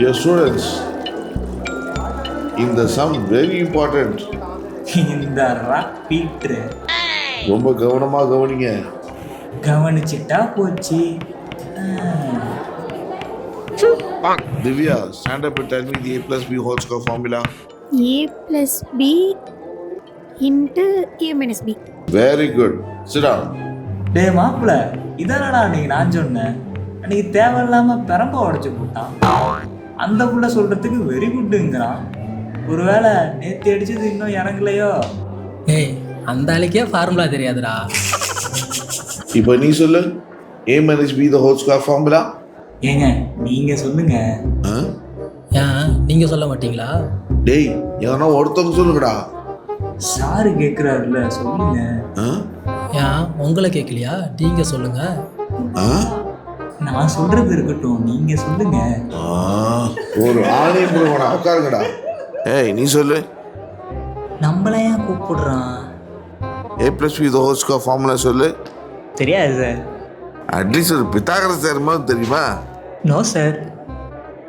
your students. இந்த some very important இந்த ரப்பீட்ரு ரொம்ப கவனமாக கவனிங்க. கவனிச்சிட்டா போச்சு. Divya stand up tell me the A plus B whole square formula A plus B into A minus B very good sit down டே மாப்பிள இதனடா அன்னைக்கு நான் சொன்னேன் அன்னைக்கு தேவையில்லாம பெரம்ப உடைச்சு போட்டான். அந்த புள்ள சொல்றதுக்கு வெரி குட்டுங்கிறான் ஒருவேளை நேத்து அடிச்சது இன்னும் இறங்கலையோ? ஏய் அந்த ஆளுக்கே ஃபார்முலா தெரியாதுடா. இப்போ நீ சொல்லு. A minus b the whole square formula? ஏங்க நீங்க சொல்லுங்க. ஆ? ஏன் நீங்கள் சொல்ல மாட்டீங்களா? டேய் எவனா ஒருத்தவங்க சொல்லுங்கடா. சாரு கேக்குறாருல்ல சொல்லுங்க. ஆ? ஏன் உங்களை கேட்கலையா நீங்கள் சொல்லுங்கள் ஆ? நான் சொல்றது இருக்கட்டும் நீங்க சொல்லுங்க. ஆ, ஒரு ஆணை முழுவனா உட்காருங்கடா. ஏய் நீ சொல்லு. நம்மள ஏன் கூப்பிடுறான்? B the whole square formula சொல்லு. தெரியாது சார் அட்லீஸ்ட் ஒரு பித்தாகரஸ் தேர்மாவது தெரியுமா? நோ சார்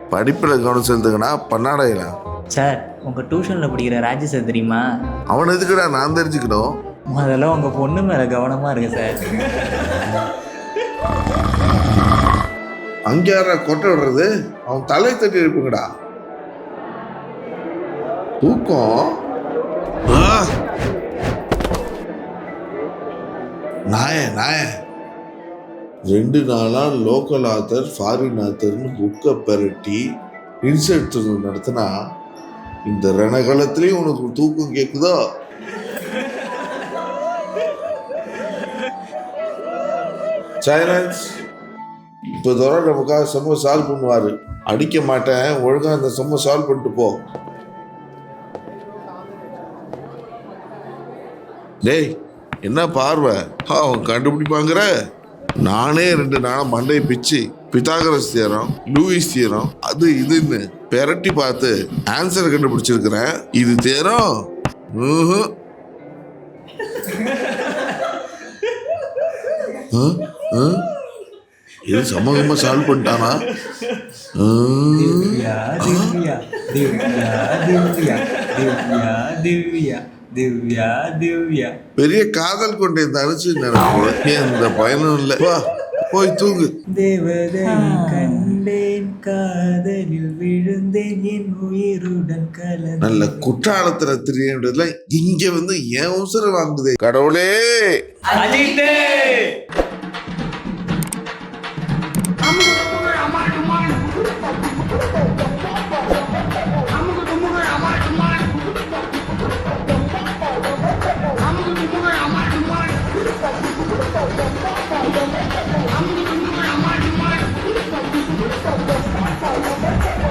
படிப்பில் கவனம் செலுத்துக்கனா பண்ணாடையிலாம் சார் உங்க டியூஷன்ல படிக்கிற ராஜு சார் தெரியுமா? அவன் எதுக்குடா நான் தெரிஞ்சுக்கணும்? முதல்ல உங்க பொண்ணு மேல கவனமா இருக்கு சார் அங்கே கொட்டை விடுறது? அவன் தலை தட்டி எழுப்புங்கடா தூக்கம்? ஆ! நாய நாய. ரெண்டு நாளா லோக்கல் ஆத்தர் ஃபாரின் ஆத்தர்னு புக்கை பெரட்டி இன்செர்ட் நடத்தினா இந்த ரணகலத்திலையும் உனக்கு தூக்கம் கேட்குதோ சைலன்ஸ் இப்போ தவிர நமக்காக செம்ம சால்வ் பண்ணுவார். அடிக்க மாட்டேன் ஒழுங்காக அந்த செம்ம சால்வ் பண்ணிட்டு போ. டேய் என்ன பார்வை? ஆ, அவன் கண்டுபிடிப்பாங்கிற? நானே ரெண்டு நாளாக மண்டையை பிச்சு பித்தாகரஸ் தியரம் லூயிஸ் தியரம் அது இதுன்னு பெரட்டி பார்த்து ஆன்சர் கண்டுபிடிச்சிருக்கிறேன். இது தேரம். ஆ? இது சமூகமாக சால்வ் பண்ணிட்டானா? திவ்யா திவ்யா திவ்யா திவ்யா திவ்யா திவ்யா பெரிய காதல் கொண்டே தரிச்சு நினைக்கிறேன். எந்த பயனும் இல்லை. வா போய் தூங்கு. தேவதை கண்டேன் காதலில் விழுந்தேன் என் உயிருடன் கல நல்ல குற்றாலத்துல திரியன்றதுல இங்க வந்து என் உசுர வாங்குது. கடவுளே! I'm